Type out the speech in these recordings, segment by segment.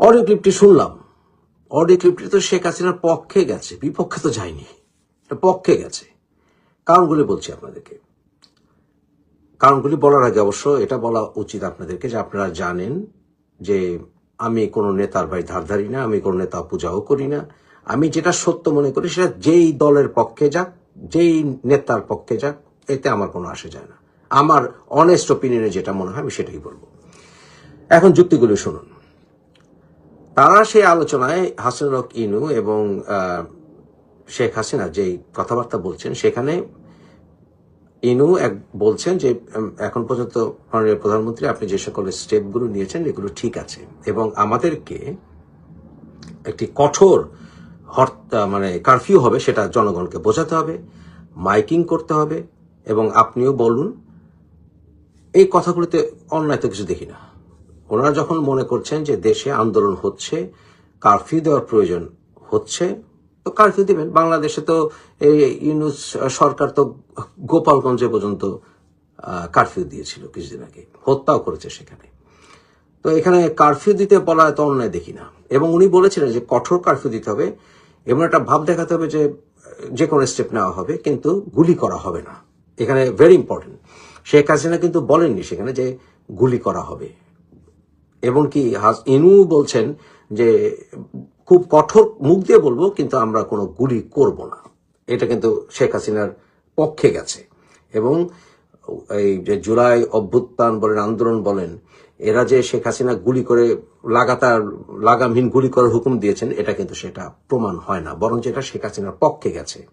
Audio ক্লিপটি শুনলাম। Audio ক্লিপটি তো শেখ হাসিনার পক্ষে গেছে, বিপক্ষে তো যায়নি। পক্ষে গেছে। কারণগুলি বলছি আপনাদেরকে। কারণগুলি বলার আগে অবশ্য এটা বলা উচিত আপনাদেরকে যে আপনারা জানেন যে আমি কোনো নেতার ভাই ধারধারি না, আমি কোনো নেতা পূজাও করি না। আমি যেটা সত্য মনে করি সেটা যেই দলের পক্ষে যাক, যেই নেতার পক্ষে যাক, এতে আমার কোনো আসে যায় না। আমার অনেস্ট ওপিনিয়নে যেটা মনে হয় আমি সেটাই বলব। এখন যুক্তিগুলি শুনুন। তারা সেই আলোচনায় হাসানুল ইনু এবং শেখ হাসিনা যেই কথাবার্তা বলছেন, সেখানে ইনু এক বলছেন যে এখন পর্যন্ত মাননীয় প্রধানমন্ত্রী আপনি যে সকল স্টেপগুলো নিয়েছেন, এগুলো ঠিক আছে। এবং আমাদেরকে একটি কঠোর মানে কারফিউ হবে, সেটা জনগণকে বোঝাতে হবে, মাইকিং করতে হবে, এবং আপনিও বলুন, এই কথাগুলোতে অন্যায় তো কিছু দেখি না। ওনারা যখন মনে করছেন যে দেশে আন্দোলন হচ্ছে, কারফিউ দেওয়ার প্রয়োজন হচ্ছে, তো কারফিউ দিবেন। বাংলাদেশে তো এই ইউনুস সরকার তো গোপালগঞ্জে পর্যন্ত কারফিউ দিয়েছিল কিছুদিন আগে। হত্যাও করেছে সেখানে। তো এখানে কারফিউ দিতে বলা তো অন্যায় দেখি না। এবং উনি বলেছিলেন যে কঠোর কারফিউ দিতে হবে। এবং একটা ভাব দেখাতে হবে যে যে কোনো স্টেপ নেওয়া হবে, কিন্তু গুলি করা হবে না। এখানে ভেরি ইম্পর্টেন্ট শেখ হাসিনা কিন্তু বলেননি সেখানে যে গুলি করা হবে। এবং কি হাস- ইনু বলছেন যে খুব কঠোর মুখ দিয়ে বলব, কিন্তু আমরা কোনো গুলি করব না। এটা কিন্তু শেখ হাসিনার পক্ষে গেছে। এবং এই যে জুলাই অভ্যুত্থান বলেন, আন্দোলন বলেন, এরা যে শেখ হাসিনা গুলি করে লাগাতার লাগামহীন গুলি করার হুকুম দিয়েছেন, এটা কিন্তু সেটা প্রমাণ হয় না। বরং এটা শেখ হাসিনার পক্ষে গেছে।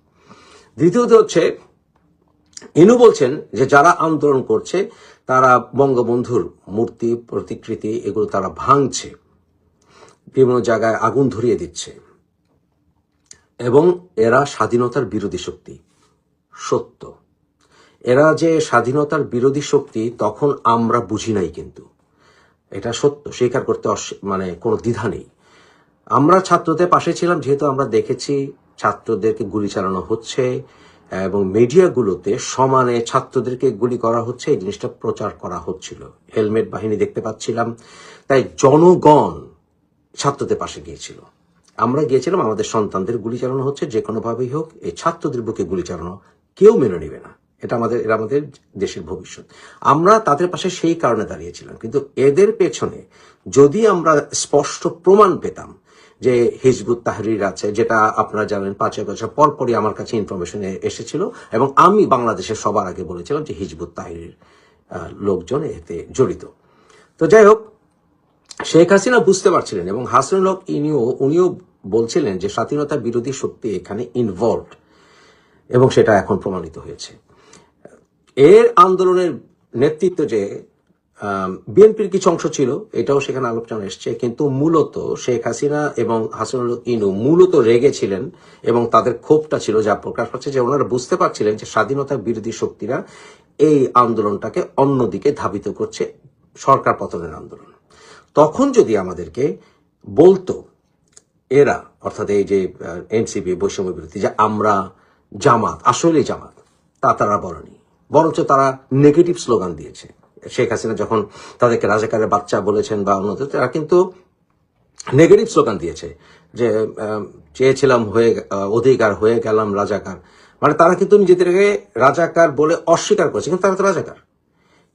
দ্বিতীয়ত হচ্ছে, ইনু বলছেন যে যারা আন্দোলন করছে তারা বঙ্গবন্ধুর মূর্তি, প্রতিকৃতি এগুলো তারা ভাঙছে, বিভিন্ন জায়গায় আগুন ধরিয়ে দিচ্ছে। এবং এরা স্বাধীনতার বিরোধী শক্তি, সত্য। এরা যে স্বাধীনতার বিরোধী শক্তি, তখন আমরা বুঝি নাই কিন্তু। এটা সত্য, স্বীকার করতে মানে কোনো দ্বিধা নেই। আমরা ছাত্রদের পাশে ছিলাম, যেহেতু আমরা দেখেছি ছাত্রদেরকে গুলি চালানো হচ্ছে এবং মিডিয়াগুলোতে সমানে ছাত্রদেরকে গুলি করা হচ্ছে, এই জিনিসটা প্রচার করা হচ্ছিল। হেলমেট বাহিনী দেখতে পাচ্ছিলাম, তাই জনগণ ছাত্রদের পাশে গিয়েছিল। আমরা গিয়েছিলাম, আমাদের সন্তানদের গুলি চালানো হচ্ছে, যে কোনোভাবেই হোক, এই ছাত্রদের বুকে গুলি চালানো কেউ মেনে নেবে না। এটা আমাদের এরা আমাদের দেশের ভবিষ্যৎ। আমরা তাদের পাশে সেই কারণে দাঁড়িয়েছিলাম, কিন্তু এদের পেছনে যদি আমরা স্পষ্ট প্রমাণ পেতাম যে হিজবুত তাহরির আছে, যেটা আপনারা জানেন, পাঁচ এক বছর পর পরই আমার কাছে ইনফরমেশন এসেছিল এবং আমি বাংলাদেশের সবার আগে বলেছিলাম যে হিজবুত তাহরির লোকজন এতে জড়িত। তো যাই হোক, শেখ হাসিনা বুঝতে পারছিলেন এবং হাসানুল হক ইনিও, উনিও বলছিলেন যে স্বাধীনতা বিরোধী শক্তি এখানে ইনভলভ এবং সেটা এখন প্রমাণিত হয়েছে। এর আন্দোলনের নেতৃত্ব যে বিএনপির কিছু অংশ ছিল, এটাও সেখানে আলোচনা এসছে, কিন্তু মূলত শেখ হাসিনা এবং হাসানুল ইনু মূলত রেগেছিলেন এবং তাদের ক্ষোভটা ছিল যা প্রকাশ পাচ্ছে যে ওনারা বুঝতে পারছিলেন যে স্বাধীনতা বিরোধী শক্তিরা এই আন্দোলনটাকে অন্যদিকে ধাবিত করছে, সরকার পতনের আন্দোলন। তখন যদি আমাদেরকে বলতো এরা, অর্থাৎ এই যে এনসিপি, বৈষম্য বিরোধী, যে আমরা জামাত আসলে জামাত, তা তারা বলেনি, বরঞ্চ তারা নেগেটিভ স্লোগান দিয়েছে। শেখ হাসিনা যখন তাদেরকে রাজাকারের বাচ্চা বলেছেন বা অন্যদের তারা কিন্তু নেগেটিভ স্লোগান দিয়েছে যে চেয়েছিলাম হয়ে অধিকার, হয়ে গেলাম রাজাকার। মানে তারা কিন্তু নিজেদেরকে রাজাকার বলে অস্বীকার করেছে, কিন্তু তারা তো রাজাকার।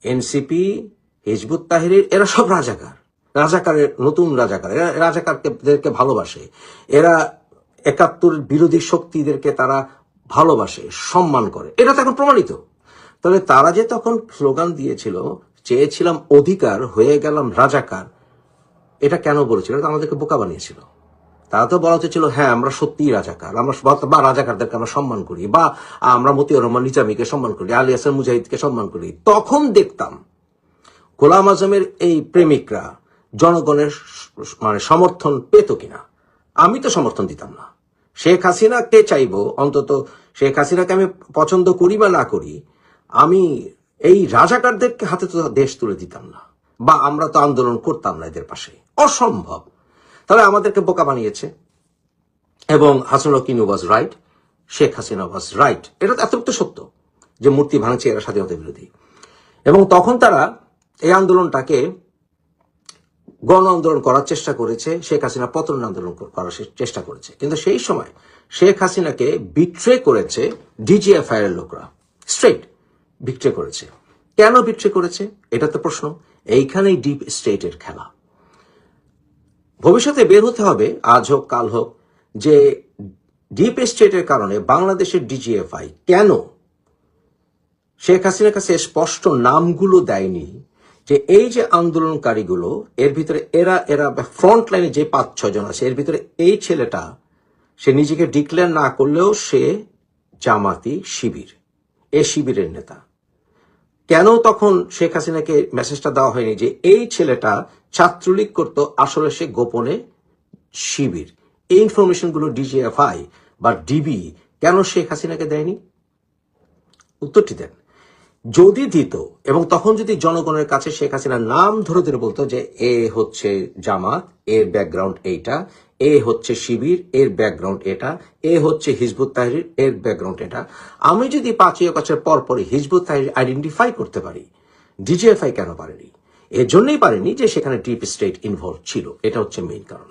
এনসিপি হিজবুত তাহিরির, এরা সব রাজাকার। রাজাকারের, নতুন রাজাকার। এরা রাজাকারকে ভালোবাসে। এরা একাত্তর বিরোধী শক্তিদেরকে তারা ভালোবাসে, সম্মান করে। এটা তো এখন প্রমাণিত। তবে তারা যে তখন স্লোগান দিয়েছিল, চেয়েছিলাম অধিকার, হয়ে গেলাম রাজাকার, এটা কেন বলেছিল? এটা আমাদেরকে বোকা বানিয়েছিল। তারা তো বলা হচ্ছে ছিল হ্যাঁ আমরা সত্যিই রাজাকার, আমরা বা- বা রাজাকারদেরকে আমরা সম্মান করি, বা আমরা মতিউর রহমান নিজামীকে সম্মান করি, আলী হাসান মুজাহিদকে সম্মান করি। তখন দেখতাম গোলাম আজমের এই প্রেমিকরা জনগণের মানে সমর্থন পেত কিনা। আমি তো সমর্থন দিতাম না। শেখ হাসিনাকে চাইব? অন্তত শেখ হাসিনাকে আমি পছন্দ করি বা না করি আমি এই রাজাকারদেরকে হাতে তো দেশ তুলে দিতাম না। বা আমরা তো আন্দোলন করতাম না এদের পাশে। অসম্ভব। তবে আমাদেরকে বোকা বানিয়েছে। এবং হাসানুল কিনু was right, Sheikh Hasina was right. এটা তো এতটুকু সত্য যে মূর্তি ভাঙছে এরা স্বাধীনতা বিরোধী। এবং তখন তারা এই আন্দোলনটাকে গণ আন্দোলন করার চেষ্টা করেছে, শেখ হাসিনা পতন আন্দোলন করার চেষ্টা করেছে। কিন্তু সেই সময় শেখ হাসিনাকে বিট্রে করেছে ডিজিএফআই এর লোকরা। স্ট্রেট বিট্রে করেছে। কেন বিট্রে করেছে? এটা তো প্রশ্ন। এইখানেই ডিপ স্টেটের খেলা। ভবিষ্যতে বের হতে হবে, আজ হোক, কাল হোক, যে ডিপ স্টেটের কারণে বাংলাদেশের ডিজিএফআই কেন শেখ হাসিনার কাছে স্পষ্ট নামগুলো দেয়নি যে এই যে আন্দোলনকারীগুলো, এর ভিতরে এরা এরা ফ্রন্ট লাইনে যে পাঁচ ছজন আছে, এর ভিতরে এই ছেলেটা, সে নিজেকে ডিক্লেয়ার না করলেও সে জামাতি শিবির, এ শিবিরের নেতা। কেন তখন শেখ হাসিনাকে মেসেজটা দেওয়া হয়নি যে এই ছেলেটা ছাত্রলীগ করতো, আসলে সে গোপনে শিবির? এই ইনফরমেশনগুলো ডিজিএফআই বা ডিবি কেন শেখ হাসিনাকে দেয়নি? উত্তরটি দেন। যদি দিত এবং তখন যদি জনগণের কাছে শেখ হাসিনার নাম ধরে ধরে বলতো যে এ হচ্ছে জামাত, এর ব্যাকগ্রাউন্ড এইটা এ হচ্ছে শিবির, এর ব্যাকগ্রাউন্ড এটা, এ হচ্ছে হিজবুত তাহরির এর ব্যাকগ্রাউন্ড এটা। আমি যদি পাঁচই পর পরে হিজবুত তাহরির আইডেন্টিফাই করতে পারি ডিজিএফআই কেন পারেনি? এর জন্যই পারেনি যে সেখানে ডিপ স্টেট ইনভলভ ছিল, এটা হচ্ছে মেইন কারণ।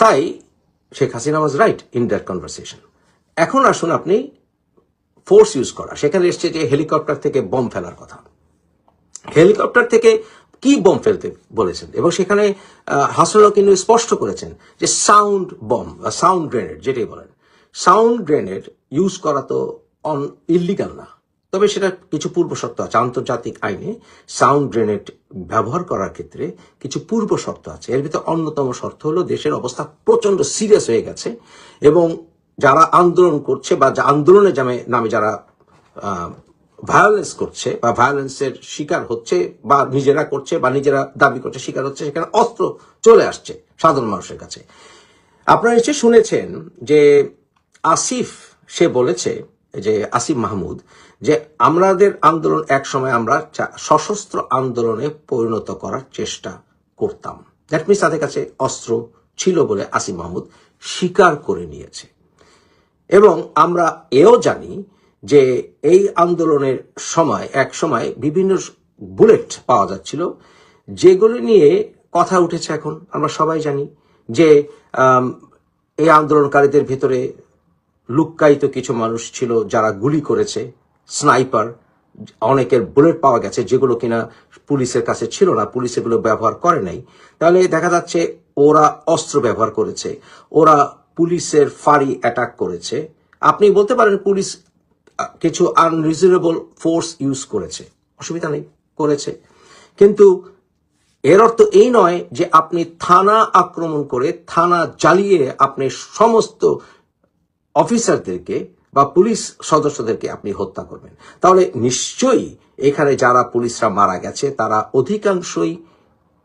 তাই Sheikh Hasina was right in that conversation এখন আসুন আপনি ফোর্স ইউজ করা, সেখানে এসছে যে হেলিকপ্টার থেকে বম ফেলার কথা। হেলিকপ্টার থেকে কি বম ফেলতে বলেছেন? এবং সেখানে হাসনাল কিন্তু স্পষ্ট করেছেন যে সাউন্ড বম বা সাউন্ড গ্রেনেড যেটাই বলেন সাউন্ড গ্রেনেড ইউজ করা তো অন ইলিগাল না। তবে সেটা কিছু পূর্ব শর্ত আছে, আন্তর্জাতিক আইনে সাউন্ড গ্রেনেড ব্যবহার করার ক্ষেত্রে কিছু পূর্ব শর্ত আছে। এর ভিতরে অন্যতম শর্ত হলো দেশের অবস্থা প্রচণ্ড সিরিয়াস হয়ে গেছে এবং যারা আন্দোলন করছে বা নামে নামে যারা ভায়োলেন্স করছে বা ভায়োলেন্সের শিকার হচ্ছে বা নিজেরা করছে বা নিজেরা দাবি করছে, শিকার হচ্ছে, সেখানে অস্ত্র চলে আসছে সাধারণ মানুষের কাছে। আপনারা নিশ্চয়ই শুনেছেন যে আসিফ, সে বলেছে, যে আসিফ মাহমুদ, যে আমাদের আন্দোলন এক সময় আমরা সশস্ত্র আন্দোলনে পরিণত করার চেষ্টা করতাম। দ্যাট মিনস তাদের কাছে অস্ত্র ছিল বলে আসিফ মাহমুদ স্বীকার করে নিয়েছে। এবং আমরা এও জানি যে এই আন্দোলনের সময়, এক সময় বিভিন্ন বুলেট পাওয়া যাচ্ছিল, যেগুলি নিয়ে কথা উঠেছে এখন, আমরা সবাই জানি যে এই আন্দোলনকারীদের ভেতরে লুক্কায়িত কিছু মানুষ ছিল যারা গুলি করেছে, স্নাইপার, অনেকের বুলেট পাওয়া গেছে যেগুলো কিনা পুলিশের কাছে ছিল না, পুলিশ এগুলো ব্যবহার করে নাই। তাহলে দেখা যাচ্ছে ওরা অস্ত্র ব্যবহার করেছে, ওরা পুলিশের ফাঁড়ি অ্যাটাক করেছে। আপনি বলতে পারেন পুলিশ কিছু আনরিজনেবল ফোর্স ইউজ করেছে। অসুবিধা নেই, করেছে। কিন্তু এর অর্থ এই নয় যে আপনি থানা আক্রমণ করে থানা জ্বালিয়ে আপনি সমস্ত অফিসারদেরকে বা পুলিশ সদস্যদেরকে আপনি হত্যা করবেন। তাহলে নিশ্চয়ই এখানে যারা পুলিশরা মারা গেছে, তারা অধিকাংশই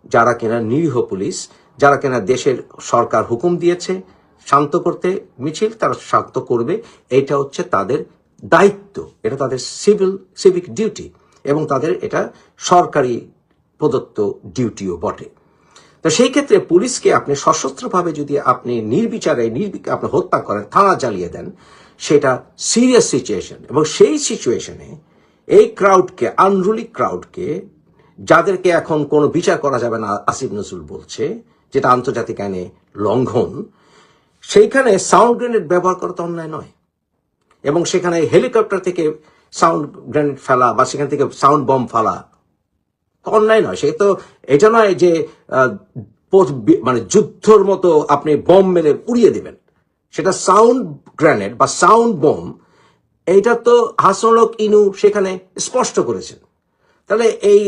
যারা কিনা নিরীহ পুলিশ, যারা কিনা দেশের সরকার হুকুম দিয়েছে শান্ত করতে, মিছিল তারা শান্ত করবে। এটা হচ্ছে তাদের দায়িত্ব, এটা তাদের সিভিল সিভিক ডিউটি এবং তাদের এটা সরকারি প্রদত্ত ডিউটিও বটে। তো সেই ক্ষেত্রে পুলিশকে আপনি সশস্ত্রভাবে যদি আপনি নির্বিচারে আপনি হত্যা করেন, থানা জ্বালিয়ে দেন, সেটা সিরিয়াস সিচুয়েশন এবং সেই সিচুয়েশনে এই ক্রাউডকে আনরুলি ক্রাউডকে যাদেরকে এখন কোনো বিচার করা যাবে না, আসিফ নজরুল বলছে, যেটা আন্তর্জাতিক আইনে লঙ্ঘন, সেইখানে সাউন্ড গ্রেনেড ব্যবহার করা তো অন্যায় নয়। এবং সেখানে হেলিকপ্টার থেকে সাউন্ড গ্রেনেড ফেলা বা সেখান থেকে সাউন্ড বম ফেলা অন্যায় নয়। সে তো, এটা নয় যে মানে যুদ্ধর মতো আপনি বম মেরে উড়িয়ে দিবেন। সেটা সাউন্ড গ্রেনেড বা সাউন্ড বম, এইটা তো হাসনক ইনু সেখানে স্পষ্ট করেছেন। তাহলে এই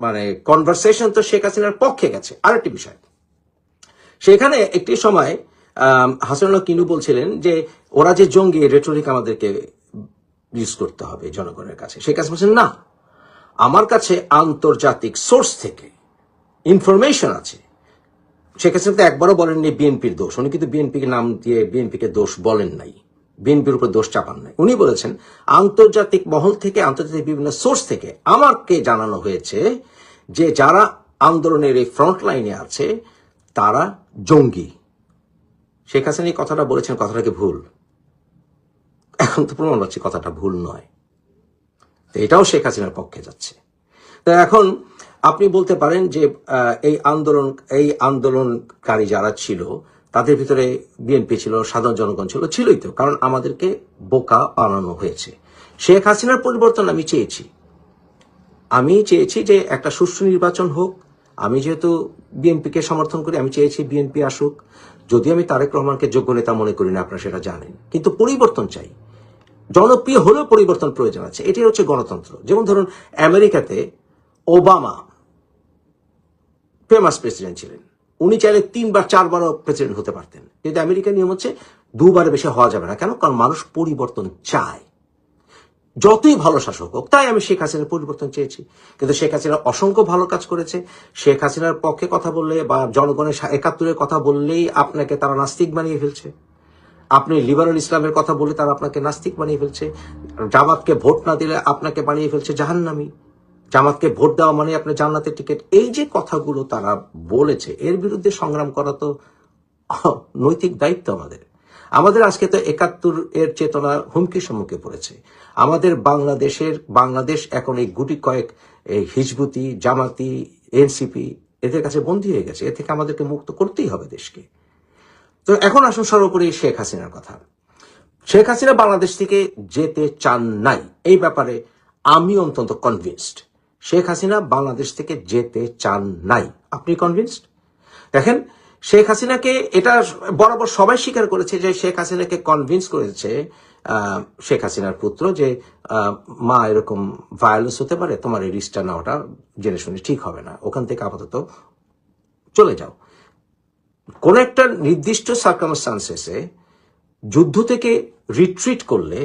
মানে কনভারসেশন তো শেখ হাসিনার পক্ষে গেছে। আরেকটি বিষয়, সেখানে একটি সময় হাসানুল্লাহ কিনু বলছিলেন যে ওরা যে জঙ্গি রেটরিক আমাদেরকে ইউজ করতে হবে জনগণের কাছে। শেখ হাসিনা বলছেন, না, আমার কাছে আন্তর্জাতিক সোর্স থেকে ইনফরমেশন আছে। শেখ হাসিনা তো একবারও বলেননি বিএনপির দোষ। উনি কিন্তু বিএনপিকে নাম দিয়ে বিএনপিকে দোষ বলেন নাই। বিএনপির উপর দোষ চাপান নাই। উনি বলেছেন, আন্তর্জাতিক মহল থেকে, আন্তর্জাতিক বিভিন্ন সোর্স থেকে আমাকে জানানো হয়েছে যে যারা আন্দোলনের এই ফ্রন্ট লাইনে আছে, তারা জঙ্গি। শেখ হাসিনা এই কথাটা বলেছেন কথাটাকে ভুল? এখন তো প্রমাণ হচ্ছে কথাটা ভুল নয়। তো এটাও শেখ হাসিনার পক্ষে যাচ্ছে। তো এখন আপনি বলতে পারেন যে এই আন্দোলন, এই আন্দোলনকারী যারা ছিল, তাদের ভিতরে বিএনপি ছিল, সাধারণ জনগণ ছিল, ছিলই তো, কারণ আমাদেরকে বোকা বানানো হয়েছে। শেখ হাসিনার পরিবর্তন আমি চেয়েছি। আমি চেয়েছি যে একটা সুষ্ঠু নির্বাচন হোক, আমি যেহেতু বিএনপিকে সমর্থন করি, আমি চেয়েছি বিএনপি আসুক। যদি আমি তারেক রহমানকে যোগ্য নেতা মনে করি না, আপনারা সেটা জানেন। কিন্তু পরিবর্তন চাই। জনপ্রিয় হলেও পরিবর্তন প্রয়োজন আছে। এটাই হচ্ছে গণতন্ত্র। যেমন ধরুন, আমেরিকাতে ওবামা ফেমাস প্রেসিডেন্ট ছিলেন। উনি চাইলে তিনবার, চারবারও প্রেসিডেন্ট হতে পারতেন। কিন্তু আমেরিকার নিয়ম হচ্ছে, দুবার বেশি হওয়া যাবে না। কেন? কারণ মানুষ পরিবর্তন চায়। যতই ভালো শাসক হোক, তাই আমি শেখ হাসিনার পরিবর্তন চেয়েছি। কিন্তু শেখ হাসিনা অসংখ্য ভালো কাজ করেছে। শেখ হাসিনার পক্ষে কথা বললে বা জনগণের একাত্তরের কথা বললেই আপনাকে তারা নাস্তিক বানিয়ে ফেলছে। আপনি লিবারাল ইসলামের কথা বলে তারা আপনাকে নাস্তিক বানিয়ে ফেলছে। জামাতকে ভোট না দিলে আপনাকে বানিয়ে ফেলছে জাহান্নামী। জামাতকে ভোট দেওয়া মানে আপনার জান্নাতের টিকিট। এই যে কথাগুলো তারা বলেছে, এর বিরুদ্ধে সংগ্রাম করা তো নৈতিক দায়িত্ব আমাদের। আমাদের আজকে তো একাত্তর এর চেতনা হুমকির সম্মুখে পড়েছে। আমাদের বাংলাদেশের, বাংলাদেশ এখন এই গুটি কয়েক, এই হিজবুতি, জামাতি, এনসিপি, এদের কাছে বন্দী হয়ে গেছে। এ থেকে আমাদেরকে মুক্ত করতেই হবে দেশকে। তো এখন আসুন সর্বোপরি শেখ হাসিনার কথা। শেখ হাসিনা বাংলাদেশ থেকে যেতে চান নাই। এই ব্যাপারে আমি অন্তত কনভিন্সড শেখ হাসিনা বাংলাদেশ থেকে যেতে চান নাই। আপনি কনভিন্সড দেখেন, শেখ হাসিনাকে এটা বরাবর সবাই স্বীকার করেছে যে শেখ হাসিনাকে কনভিন্স করেছে শেখ হাসিনার পুত্র যে মা এরকম ভায়োলেন্স হতে পারে, তোমার এই রিস্কটা নেওয়াটা জেনে শুনে ঠিক হবে না। ওখান থেকে আপাতত চলে যাও। কোন একটা নির্দিষ্ট সার্কামস্টান্সেসে যুদ্ধ থেকে রিট্রিট করলে